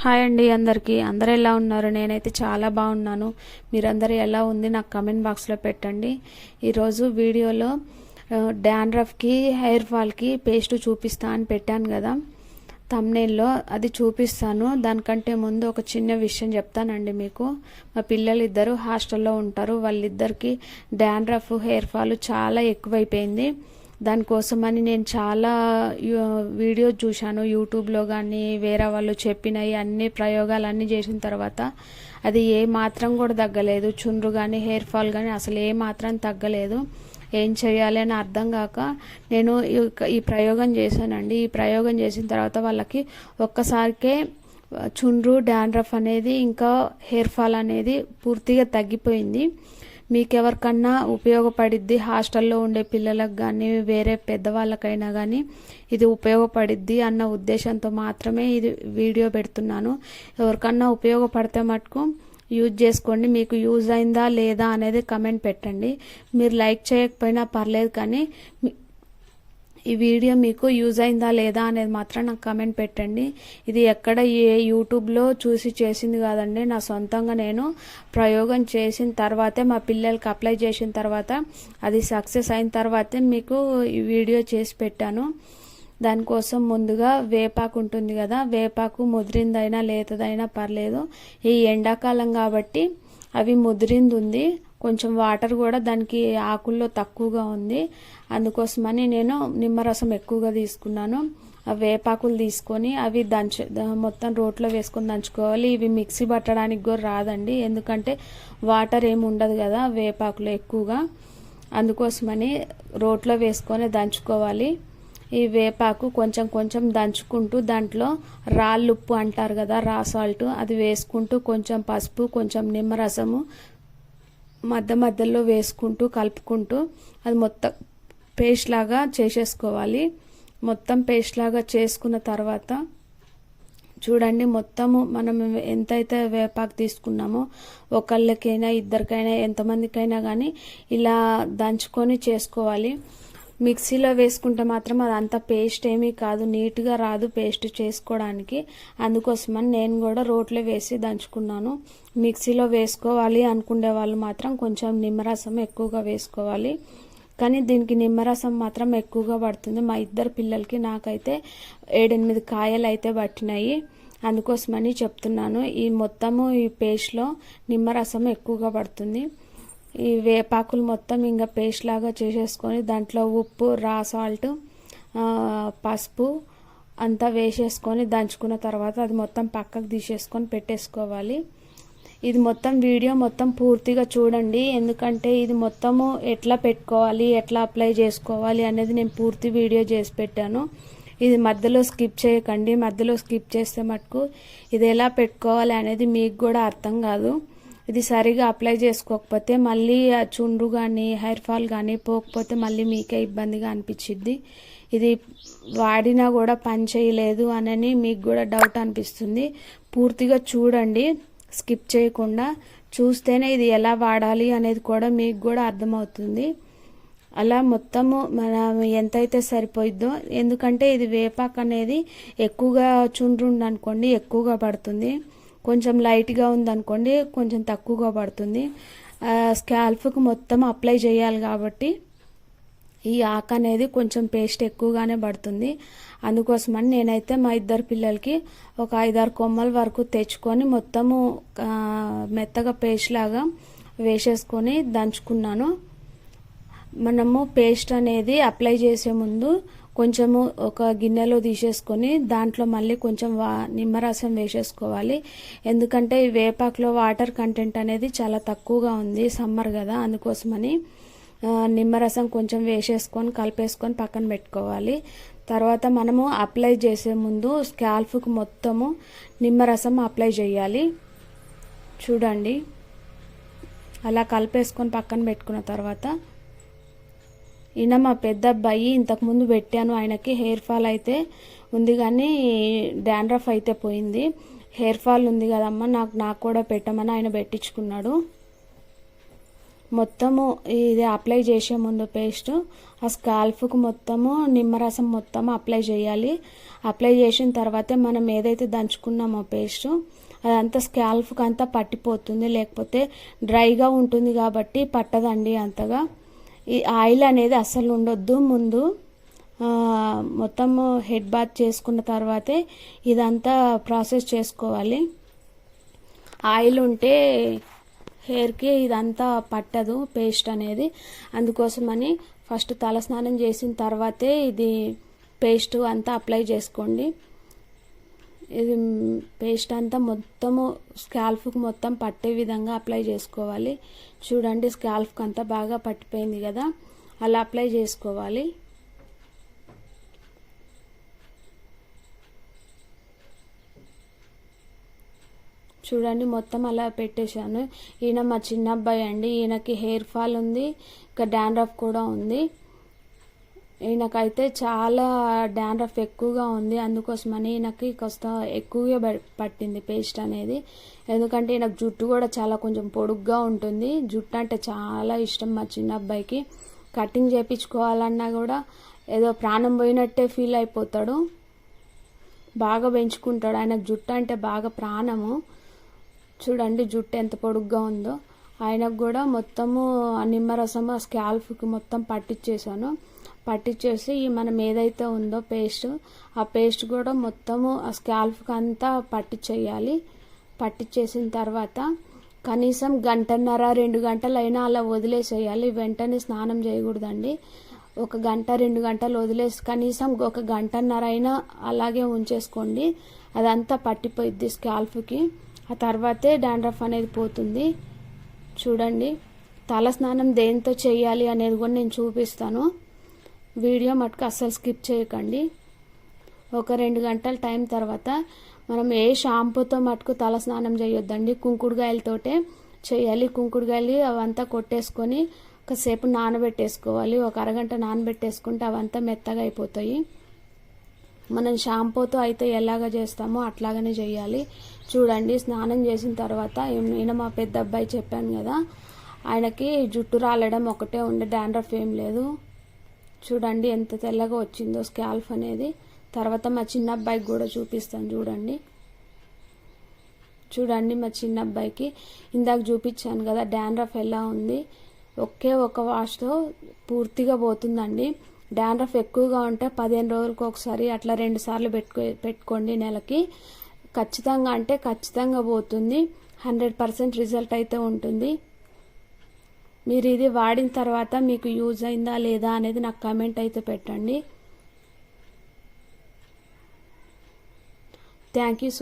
Hi అండి అందరికీ. అందరు ఎలా ఉన్నారు? నేనైతే చాలా బాగున్నాను. మీరందరూ ఎలా ఉంది? నాకు కమెంట్ బాక్స్లో పెట్టండి. ఈరోజు వీడియోలో డాండ్రఫ్కి హెయిర్ ఫాల్కి పేస్ట్ చూపిస్తా అని పెట్టాను కదా. తమ్నేల్లో అది చూపిస్తాను. దానికంటే ముందు ఒక చిన్న విషయం చెప్తానండి మీకు. మా పిల్లలు ఇద్దరు హాస్టల్లో ఉంటారు. వాళ్ళిద్దరికి డాండ్రఫ్ హెయిర్ ఫాల్ చాలా ఎక్కువైపోయింది. దానికోసమని నేను చాలా వీడియో చూశాను. యూట్యూబ్లో కానీ వేరే వాళ్ళు చెప్పినవి అన్ని ప్రయోగాలు అన్నీ చేసిన తర్వాత అది ఏ మాత్రం కూడా తగ్గలేదు. చుండ్రు కానీ హెయిర్ ఫాల్ కానీ అసలు ఏ మాత్రం తగ్గలేదు. ఏం చేయాలి అని అర్థం కాక నేను ఈ ప్రయోగం చేశానండి. ఈ ప్రయోగం చేసిన తర్వాత వాళ్ళకి ఒక్కసారికే చుండ్రు డాండ్రఫ్ అనేది ఇంకా హెయిర్ ఫాల్ అనేది పూర్తిగా తగ్గిపోయింది. మీకు ఎవరికన్నా ఉపయోగపడిద్ది హాస్టల్లో ఉండే పిల్లలకు కానీ వేరే పెద్దవాళ్ళకైనా కానీ ఇది ఉపయోగపడిద్ది అన్న ఉద్దేశంతో మాత్రమే ఇది వీడియో పెడుతున్నాను. ఎవరికన్నా ఉపయోగపడితే మటుకు యూజ్ చేసుకోండి. మీకు యూజ్ అయిందా లేదా అనేది కమెంట్ పెట్టండి. మీరు లైక్ చేయకపోయినా పర్లేదు కానీ ఈ వీడియో మీకు యూజ్ అయిందా లేదా అనేది మాత్రం నాకు కమెంట్ పెట్టండి. ఇది ఎక్కడ ఏ యూట్యూబ్లో చూసి చేసింది కాదండి. నా సొంతంగా నేను ప్రయోగం చేసిన తర్వాతే మా పిల్లలకి అప్లై చేసిన తర్వాత అది సక్సెస్ అయిన తర్వాతే మీకు ఈ వీడియో చేసి పెట్టాను. దానికోసం ముందుగా వేపాకు ఉంటుంది కదా వేపాకు ముదిరిందైనా లేతదైనా పర్లేదు. ఈ ఎండాకాలం కాబట్టి అవి ముదిరింది ఉంది కొంచెం వాటర్ కూడా దానికి ఆకుల్లో తక్కువగా ఉంది. అందుకోసమని నేను నిమ్మరసం ఎక్కువగా తీసుకున్నాను. ఆ వేపాకులు తీసుకొని అవి దంచ మొత్తం రోట్లో వేసుకొని దంచుకోవాలి. ఇవి మిక్సీ పట్టడానికి కూడా రాదండి. ఎందుకంటే వాటర్ ఏమి ఉండదు కదా వేపాకులు ఎక్కువగా. అందుకోసమని రోట్లో వేసుకొని దంచుకోవాలి. ఈ వేపాకు కొంచెం కొంచెం దంచుకుంటూ దాంట్లో రాళ్ళుప్పు అంటారు కదా రా సాల్ట్ అది వేసుకుంటూ కొంచెం పసుపు కొంచెం నిమ్మరసము మధ్య మధ్యలో వేసుకుంటూ కలుపుకుంటూ అది మొత్తం పేస్ట్ లాగా చేసేసుకోవాలి. మొత్తం పేస్ట్ లాగా చేసుకున్న తర్వాత చూడండి మొత్తము మనం ఎంతైతే వేపాకు తీసుకున్నామో ఒకళ్ళకైనా ఇద్దరికైనా ఎంతమందికైనా కానీ ఇలా దంచుకొని చేసుకోవాలి. మిక్సీలో వేసుకుంటే మాత్రం అది అంత పేస్ట్ ఏమీ కాదు నీట్గా రాదు పేస్ట్ చేసుకోవడానికి. అందుకోసమని నేను కూడా రోట్లో వేసి దంచుకున్నాను. మిక్సీలో వేసుకోవాలి అనుకునే వాళ్ళు మాత్రం కొంచెం నిమ్మరసం ఎక్కువగా వేసుకోవాలి. కానీ దీనికి నిమ్మరసం మాత్రం ఎక్కువగా పడుతుంది. మా ఇద్దరు పిల్లలకి నాకైతే ఏడెనిమిది కాయలు అయితే పట్టినాయి. అందుకోసమని చెప్తున్నాను. ఈ మొత్తము ఈ పేస్ట్లో నిమ్మరసం ఎక్కువగా పడుతుంది. ఈ వేపాకులు మొత్తం ఇంకా పేస్ట్ లాగా చేసేసుకొని దాంట్లో ఉప్పు రా సాల్ట్ పసుపు అంతా వేసేసుకొని దంచుకున్న తర్వాత అది మొత్తం పక్కకు తీసేసుకొని పెట్టేసుకోవాలి. ఇది మొత్తం వీడియో మొత్తం పూర్తిగా చూడండి. ఎందుకంటే ఇది మొత్తము ఎట్లా పెట్టుకోవాలి ఎట్లా అప్లై చేసుకోవాలి అనేది నేను పూర్తి వీడియో చేసి పెట్టాను. ఇది మధ్యలో స్కిప్ చేయకండి. మధ్యలో స్కిప్ చేస్తే మటుకు ఇది ఎలా పెట్టుకోవాలి అనేది మీకు కూడా అర్థం కాదు. ఇది సరిగా అప్లై చేసుకోకపోతే మళ్ళీ చుండ్రు కానీ హెయిర్ ఫాల్ కానీ పోకపోతే మళ్ళీ మీకే ఇబ్బందిగా అనిపించిద్ది ఇది వాడినా కూడా పని చేయలేదు అనని మీకు కూడా డౌట్ అనిపిస్తుంది. పూర్తిగా చూడండి స్కిప్ చేయకుండా చూస్తేనే ఇది ఎలా వాడాలి అనేది కూడా మీకు కూడా అర్థమవుతుంది. అలా మొత్తము మన ఎంతైతే సరిపోయిద్దో ఎందుకంటే ఇది వేపాక్ అనేది ఎక్కువగా చుండ్రుండి అనుకోండి ఎక్కువగా పడుతుంది. కొంచెం లైట్గా ఉందనుకోండి కొంచెం తక్కువగా పడుతుంది. స్కాల్ఫ్కి మొత్తం అప్లై చేయాలి కాబట్టి ఈ ఆకు అనేది కొంచెం పేస్ట్ ఎక్కువగానే పడుతుంది. అందుకోసమని నేనైతే మా ఇద్దరు పిల్లలకి ఒక ఐదారు కొమ్మల వరకు తెచ్చుకొని మొత్తము మెత్తగా పేస్ట్ లాగా వేసేసుకొని దంచుకున్నాను. మనము పేస్ట్ అనేది అప్లై చేసే ముందు కొంచెము ఒక గిన్నెలో తీసేసుకొని దాంట్లో మళ్ళీ కొంచెం వా నిమ్మరసం వేసేసుకోవాలి. ఎందుకంటే ఈ వేపాకులో వాటర్ కంటెంట్ అనేది చాలా తక్కువగా ఉంది సమ్మర్ కదా అందుకోసమని నిమ్మరసం కొంచెం వేసేసుకొని కలిపేసుకొని పక్కన పెట్టుకోవాలి. తర్వాత మనము అప్లై చేసే ముందు స్కాల్ఫ్కి మొత్తము నిమ్మరసం అప్లై చేయాలి. చూడండి. అలా కలిపేసుకొని పక్కన పెట్టుకున్న తర్వాత ఈయన మా పెద్ద అబ్బాయి ఇంతకుముందు పెట్టాను. ఆయనకి హెయిర్ ఫాల్ అయితే ఉంది కానీ డాండ్రఫ్ అయితే పోయింది. హెయిర్ ఫాల్ ఉంది కదమ్మా నాకు నాకు కూడా పెట్టమని ఆయన పెట్టించుకున్నాడు. మొత్తము ఇది అప్లై చేసే ముందు పేస్ట్ ఆ స్కాల్ఫ్కు మొత్తము నిమ్మరసం మొత్తం అప్లై చేయాలి. అప్లై చేసిన తర్వాతే మనం ఏదైతే దంచుకున్నామో పేస్ట్ అదంతా స్కాల్ఫ్కి అంతా పట్టిపోతుంది. లేకపోతే డ్రైగా ఉంటుంది కాబట్టి పట్టదండి అంతగా. ఈ ఆయిల్ అనేది అస్సలు ఉండొద్దు. ముందు మొత్తము హెడ్ బాత్ చేసుకున్న తర్వాతే ఇదంతా ప్రాసెస్ చేసుకోవాలి. ఆయిల్ ఉంటే హెయిర్కి ఇదంతా పట్టదు పేస్ట్ అనేది. అందుకోసమని ఫస్ట్ తలస్నానం చేసిన తర్వాతే ఇది పేస్ట్ అంతా అప్లై చేసుకోండి. ఇది పేస్ట్ అంతా మొత్తము స్కాల్ఫ్కి మొత్తం పట్టే విధంగా అప్లై చేసుకోవాలి. చూడండి స్కాల్ఫ్కి అంతా బాగా పట్టిపోయింది కదా అలా అప్లై చేసుకోవాలి. చూడండి మొత్తం అలా పెట్టేశాను. ఈయన మా చిన్న అబ్బాయి అండి ఈయనకి హెయిర్ ఫాల్ ఉంది ఇంకా డాండ్రఫ్ కూడా ఉంది. ఈయనకైతే చాలా డాండ్రఫ్ ఎక్కువగా ఉంది. అందుకోసమని ఈయనకి కాస్త ఎక్కువగా పట్టింది పేస్ట్ అనేది. ఎందుకంటే ఈయనకు జుట్టు కూడా చాలా కొంచెం పొడుగ్గా ఉంటుంది. జుట్టు అంటే చాలా ఇష్టం మా చిన్న అబ్బాయికి. కటింగ్ చేయించుకోవాలన్నా కూడా ఏదో ప్రాణం పోయినట్టే ఫీల్ అయిపోతాడు. బాగా పెంచుకుంటాడు. ఆయనకు జుట్టు అంటే బాగా ప్రాణము. చూడండి జుట్టు ఎంత పొడుగ్గా ఉందో. ఆయనకు కూడా మొత్తము ఆ నిమ్మరసం స్కాల్ఫ్కి మొత్తం పట్టించేసాను పట్టించేసి మనం ఏదైతే ఉందో పేస్ట్ ఆ పేస్ట్ కూడా మొత్తము ఆ స్కాల్ఫ్కి అంతా పట్టించేయాలి. పట్టించేసిన తర్వాత కనీసం గంటన్నర రెండు గంటలైనా అలా వదిలేసేయాలి. వెంటనే స్నానం చేయకూడదండి. ఒక గంట రెండు గంటలు వదిలేసి కనీసం ఒక గంటన్నర అయినా అలాగే ఉంచేసుకోండి. అదంతా పట్టిపోయిద్ది స్కాల్ఫ్కి. ఆ తర్వాతే డాండ్రఫ్ అనేది పోతుంది. చూడండి. తల స్నానం దేంతో చేయాలి అనేది కూడా నేను చూపిస్తాను. వీడియో మటుకు అస్సలు స్కిప్ చేయకండి. ఒక రెండు గంటల టైం తర్వాత మనం ఏ షాంపూతో మటుకు తల స్నానం చేయొద్దండి. కుంకుడుగాయలతోటే చేయాలి. కుంకుడుగాయలు అవంతా కొట్టేసుకొని ఒకసేపు నానబెట్టేసుకోవాలి. ఒక అరగంట నానబెట్టేసుకుంటే అవంతా మెత్తగా అయిపోతాయి. మనం షాంపూతో అయితే ఎలాగ చేస్తామో అట్లాగనే చేయాలి. చూడండి స్నానం చేసిన తర్వాత నేను మా పెద్ద అబ్బాయి చెప్పాను కదా ఆయనకి జుట్టు రాలడం ఒకటే ఉండే డాండ్రఫ్ ఏం లేదు. చూడండి ఎంత తెల్లగా వచ్చిందో స్కాల్ఫ్ అనేది. తర్వాత మా చిన్న అబ్బాయికి కూడా చూపిస్తాను చూడండి. చూడండి మా చిన్న అబ్బాయికి ఇందాక చూపించాను కదా డాండ్రఫ్ ఎలా ఉంది? ఒకే ఒక వాష్తో పూర్తిగా పోతుందండి. డాండ్రఫ్ ఎక్కువగా ఉంటే పదిహేను రోజులకు ఒకసారి అట్లా రెండు సార్లు పెట్టుకో పెట్టుకోండి నెలకి. ఖచ్చితంగా అంటే ఖచ్చితంగా పోతుంది. హండ్రెడ్ పర్సెంట్ రిజల్ట్ అయితే ఉంటుంది. మీరు ఇది వాడిన తర్వాత మీకు యూజ్ అయిందా లేదా అనేది నాకు కమెంట్ అయితే పెట్టండి. Thank you